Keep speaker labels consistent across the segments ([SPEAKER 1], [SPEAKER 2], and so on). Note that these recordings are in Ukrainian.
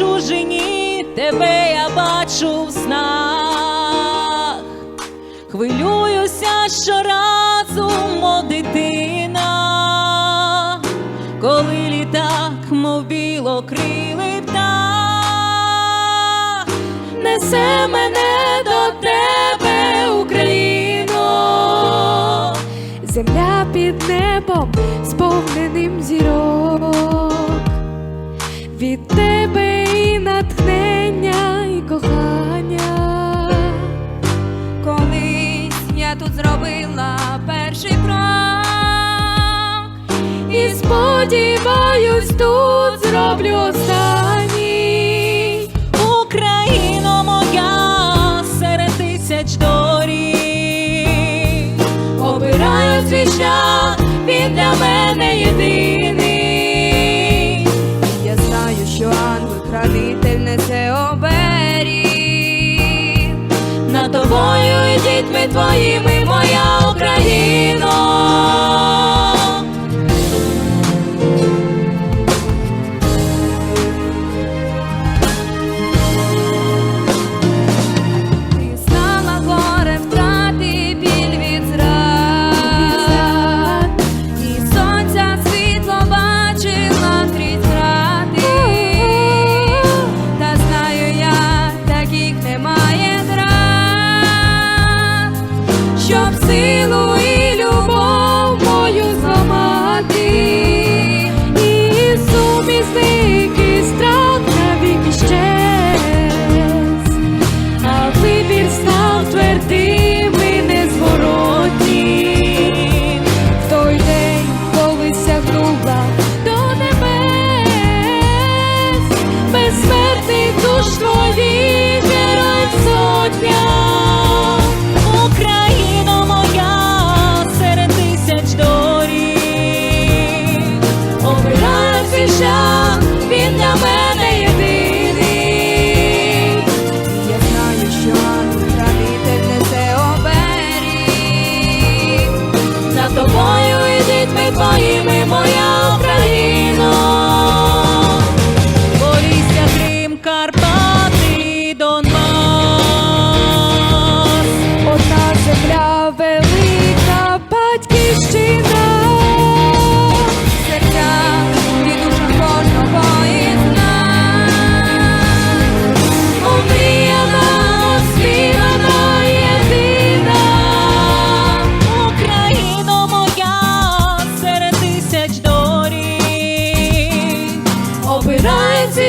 [SPEAKER 1] чужині тебе я бачу в снах, хвилююся щоразу, мов дитина, коли літак, мов білокрилий птах, несе мене до тебе, Україно.
[SPEAKER 2] Земля під небом, сповненим зірок, від тебе зроблю останній.
[SPEAKER 1] Україно моя серед тисяч доріг, обираю свій шлях, він для мене єдиний.
[SPEAKER 3] я знаю, що ангел-хранитель несе оберіг.
[SPEAKER 1] Над тобою і дітьми твоїми, моя Україно.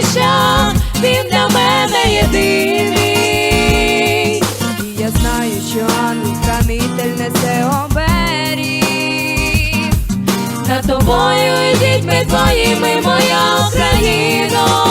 [SPEAKER 1] Цей він для мене єдиний.
[SPEAKER 3] І я знаю, що ангел-хранитель несе оберіг.
[SPEAKER 1] Над тобою і дітьми твоїми, моя Україно.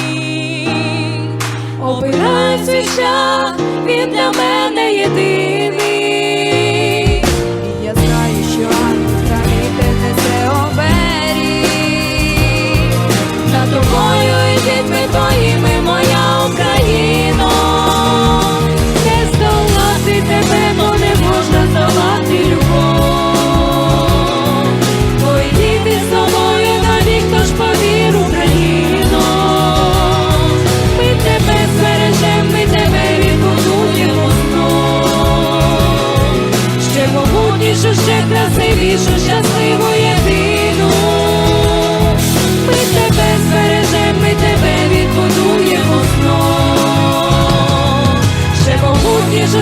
[SPEAKER 1] обираю свій шлях, він для мене єдиний.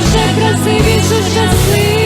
[SPEAKER 1] ще красивішу, щасливішу